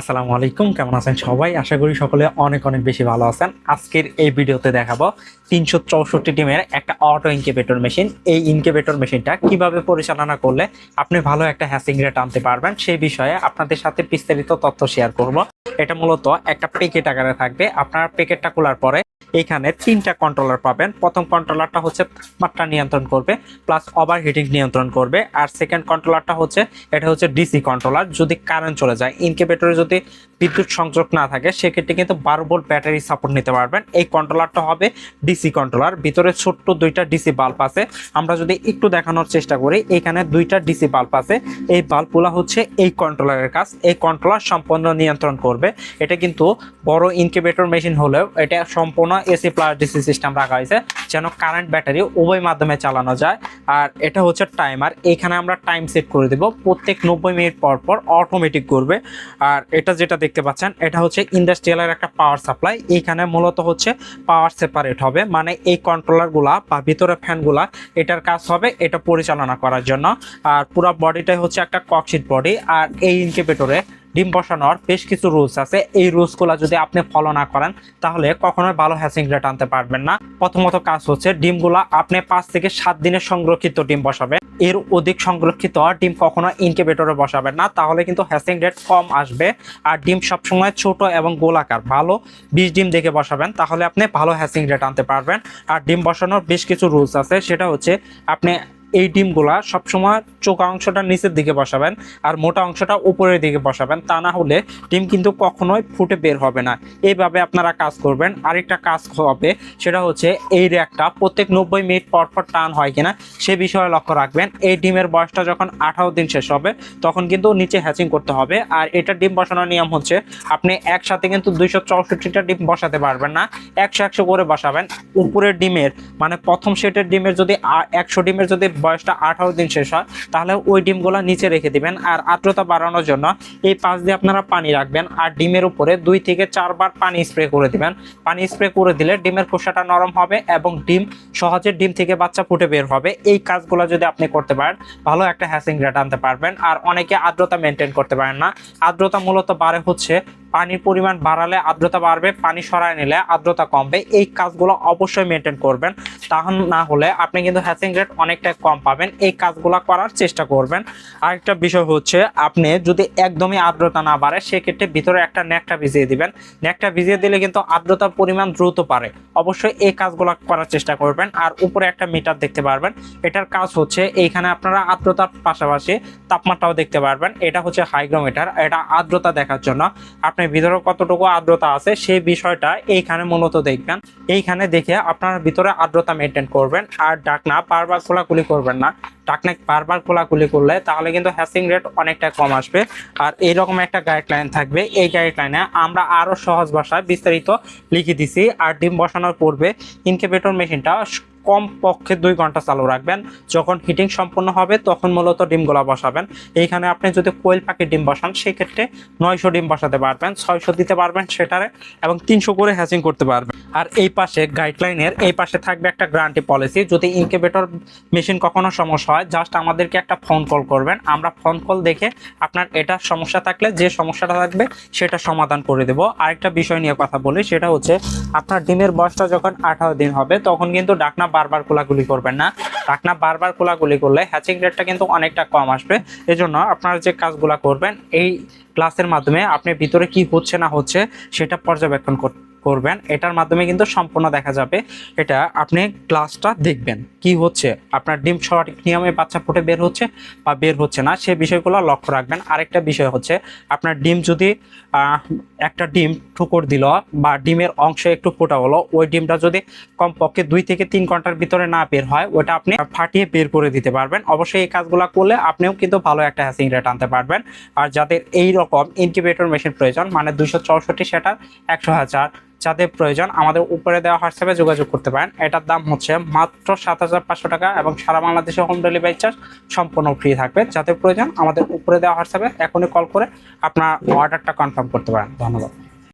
আসসালামু আলাইকুম, কেমন আছেন সবাই? আশা করি সকলে অনেক অনেক বেশি ভালো আছেন। আজকের এই ভিডিওতে দেখাবো তিনশো চৌষট্টি টিমের একটা অটো ইনকিউবেটর মেশিন এই ইনকিউবেটর মেশিনটা কীভাবে পরিচালনা করলে আপনি ভালো একটা হ্যাসিং রেট আনতে পারবেন, সেই বিষয়ে আপনাদের সাথে বিস্তারিত তথ্য শেয়ার করব। এটা মূলত একটা প্যাকেট আকারে থাকবে। আপনার প্যাকেটটা খোলার পরে এখানে তিনটা কন্ট্রোলার পাবেন। প্রথম কন্ট্রোলারটা হচ্ছে তাপমাত্রা নিয়ন্ত্রণ করবে প্লাস ওভার হিটিং নিয়ন্ত্রণ করবে, আর সেকেন্ড কন্ট্রোলারটা হচ্ছে, এটা হচ্ছে ডিসি কন্ট্রোলার যদি কারেন্ট চলে যায় ইনকিউবেটরে যদি বিদ্যুৎ সংযোগ না থাকে, সেক্ষেত্রে কিন্তু বারো ভোল্ট ব্যাটারি সাপোর্ট নিতে পারবেন। এই কন্ট্রোলারটা হবে ডিসি কন্ট্রোলার ভিতরে ছোট্ট দুইটা ডিসি বাল্ব আছে। আমরা যদি একটু দেখানোর চেষ্টা করি, এখানে দুইটা ডিসি বাল্ব আছে। এই বাল্বগুলো হচ্ছে এই কন্ট্রোলারের কাজ। এই কন্ট্রোলার সম্পূর্ণ নিয়ন্ত্রণ করবে। এটা কিন্তু বড় ইনকিউবেটর মেশিন হলেও এটা সম্পূর্ণ এসি প্লাস ডিসি সিস্টেম রাখা হয়েছে, যেন কারেন্ট ব্যাটারি উভয় মাধ্যমে চালানো যায়। আর এটা হচ্ছে টাইমার এখানে আমরা টাইম সেট করে দেব। প্রত্যেক নব্বই মিনিট পর পর অটোমেটিক করবে। আর এটা যেটা দেখতে পাচ্ছেন, এটা হচ্ছে ইন্ডাস্ট্রিয়ালের একটা পাওয়ার সাপ্লাই এইখানে মূলত হচ্ছে পাওয়ার সেপারেট হবে মানে এই কন্ট্রোলারগুলা বা ভিতরে ফ্যানগুলা এটার কাজ হবে এটা পরিচালনা করার জন্য। আর পুরো বডিটাই হচ্ছে একটা ককশিট বডি আর এই ইনকিউবেটরে ডিম বসানোর বেশ কিছু রুলস আছে। এই রুলসগুলো যদি আপনি ফলো না করেন, তাহলে কখনোই ভালো হ্যাসিং রেট আনতে পারবেন না। প্রথমত কাজ হচ্ছে ডিমগুলা আপনি পাঁচ থেকে সাত দিনের সংরক্ষিত ডিম বসাবেন এর অধিক সংরক্ষিত ডিম কখনো ইনকিউবেটরে বসাবেন না, তাহলে কিন্তু হ্যাসিং রেট কম আসবে। আর ডিম সবসময় ছোট এবং গোলাকার, ভালো বিশ ডিম দেখে বসাবেন, তাহলে আপনি ভালো হ্যাসিং রেট আনতে পারবেন। আর ডিম বসানোর বেশ কিছু রুলস আছে, সেটা হচ্ছে আপনি এই ডিমগুলা সবসময় চোখা অংশটা নিচের দিকে বসাবেন আর মোটা অংশটা উপরের দিকে বসাবেন। তা না হলে ডিম কিন্তু কখনোই ফুটে বের হবে না। এইভাবে আপনারা কাজ করবেন। আরেকটা কাজ হবে, সেটা হচ্ছে এই র্যাকটা প্রত্যেক নব্বই মিনিট পর পর টান হয় কিনা, সে বিষয়ে লক্ষ্য রাখবেন। এই ডিমের বয়সটা যখন আঠারো দিন শেষ হবে, তখন কিন্তু নিচে হ্যাচিং করতে হবে। আর এটা ডিম বসানোর নিয়ম হচ্ছে, আপনি একসাথে কিন্তু দুইশো চৌষট্টিটা ডিম বসাতে পারবেন না। একশো একশো করে বসাবেন। উপরের ডিমের মানে প্রথম সেটের ডিমের যদি একশো ডিমের যদি বয়সটা আঠারো দিন শেষ হয়, তাহলে ওই ডিমগুলো নিচে রেখে দিবেন আর আর্দ্রতা বাড়ানোর জন্য এই পাশ দিয়ে আপনারা পানি রাখবেন আর ডিমের উপরে দুই থেকে চারবার পানি স্প্রে করে দিবেন। পানি স্প্রে করে দিলে ডিমের খোসাটা নরম হবে এবং ডিম সহজে ডিম থেকে বাচ্চা ফুটে বের হবে। এই কাজগুলো যদি আপনি করতে পারেন, ভালো একটা হ্যাসিং রেট আনতে পারবেন। আর অনেকে আর্দ্রতা মেনটেন করতে পারেন না। আর্দ্রতা মূলত বাড়ে হচ্ছে পানির পরিমাণ বাড়ালে আর্দ্রতা বাড়বে, পানি সরায় নিলে আর্দ্রতা কমবে। এই কাজগুলো অবশ্যই মেনটেন করবেন। তাহলে না হলে আপনি কিন্তু হ্যাসিং রেট অনেকটা কম পাবেন। এই কাজগুলো করার চেষ্টা করবেন। আরেকটা বিষয় হচ্ছে, আপনি যদি একদমই আর্দ্রতা না বাড়ে, সেক্ষেত্রে ভিতরে একটা নেকটা ভিজিয়ে দিবেন। নেকটা ভিজিয়ে দিলে কিন্তু আর্দ্রতার পরিমাণ দ্রুত পারে অবশ্যই এই কাজগুলো করার চেষ্টা করবেন। আর উপরে একটা মিটার দেখতে পারবেন। এটার কাজ হচ্ছে, এইখানে আপনারা আর্দ্রতার পাশাপাশি তাপমাত্রাও দেখতে পারবেন। এটা হচ্ছে হাইগ্রোমিটার এটা আর্দ্রতা দেখার জন্য। আপনি ভিতরে কতটুকু আর্দ্রতা আছে সেই বিষয়টা এইখানে মূলত দেখবেন। এইখানে দেখে আপনার ভিতরে আর্দ্রতা মেনটেন করবেন। আর ডাকনা বারবার খোলাখুলি করবেন না। ডাকনা বারবার খোলাখুলি করলে তাহলে কিন্তু হ্যাসিং রেট অনেকটা কম আসবে। আর এইরকম একটা গাইডলাইন থাকবে। এই গাইডলাইনে আমরা আরও সহজ ভাষায় বিস্তারিত লিখে দিছি। আর ডিম বসানোর পূর্বে ইনকিউবেটর মেশিনটা কম পক্ষে দুই ঘণ্টা চালু রাখবেন। যখন হিটিং সম্পূর্ণ হবে, তখন মূলত ডিমগুলা বসাবেন। এইখানে আপনি যদি কোয়েল পাখির ডিম বসান, সেক্ষেত্রে নয়শো ডিম বসাতে পারবেন, ছয়শো দিতে পারবেন সেটারে, এবং তিনশো করে হ্যাচিং করতে পারবেন। আর এই পাশে গাইডলাইনের এই পাশে থাকবে একটা গ্যারান্টি পলিসি যদি ইনকিউবেটর মেশিন কখনো সমস্যা হয় জাস্ট আমাদেরকে একটা ফোন কল করবেন। আমরা ফোন কল দেখে আপনার এটা সমস্যা থাকলে, যে সমস্যাটা থাকবে, সেটা সমাধান করে দেবো। আরেকটা বিষয় নিয়ে কথা বলি, সেটা হচ্ছে আপনার ডিমের বয়সটা যখন আঠারো দিন হবে, তখন কিন্তু ডাকনা বারবার কোলাগুলি করবেন না। ডাকনা বারবার কোলাগুলি করলে হ্যাচিং রেটটা কিন্তু অনেকটা কম আসবে। এজন্য আপনারা যে কাজগুলো করবেন, এই ক্লাসের মাধ্যমে আপনি ভিতরে কি হচ্ছে না হচ্ছে, সেটা পর্যবেক্ষণ করতে করবেন, এটার মাধ্যমে কিন্তু সম্পূর্ণ দেখা যাবে এটা আপনি ক্লাসটা দেখবেন। কি হচ্ছে? আপনার ডিম সঠিক নিয়মে বাচ্চা ফুটে বের হচ্ছে বা বের হচ্ছে না, সে বিষয়গুলো লক্ষ্য রাখবেন। আরেকটা বিষয় হচ্ছে, আপনার ডিম যদি একটা ডিম ঠুকর দিল বা ডিমের অংশে একটু ফোটা হলো, ওই ডিমটা যদি কমপক্ষে দুই থেকে তিন ঘণ্টার ভিতরে না বের হয়, ওটা আপনি ফাটিয়ে বের করে দিতে পারবেন। অবশ্যই এই কাজগুলো করলে আপনিও কিন্তু ভালো একটা হ্যাসিং রেট আনতে পারবেন। আর যাদের এই রকম ইনকিউবেটর মেশিন প্রয়োজন মানে দুইশো চৌষট্টি সেটার একশো হাজার যাদের প্রয়োজন, আমাদের উপরে দেওয়া হোয়াটসঅ্যাপে যোগাযোগ করতে পারেন। এটার দাম হচ্ছে মাত্র সাত হাজার পাঁচশো টাকা এবং সারা বাংলাদেশে হোম ডেলিভারি চার্জ সম্পূর্ণ ফ্রি থাকবে। যাদের প্রয়োজন, আমাদের উপরে দেওয়া হোয়াটসঅ্যাপে এখনই কল করে আপনার অর্ডারটা কনফার্ম করতে পারেন। ধন্যবাদ।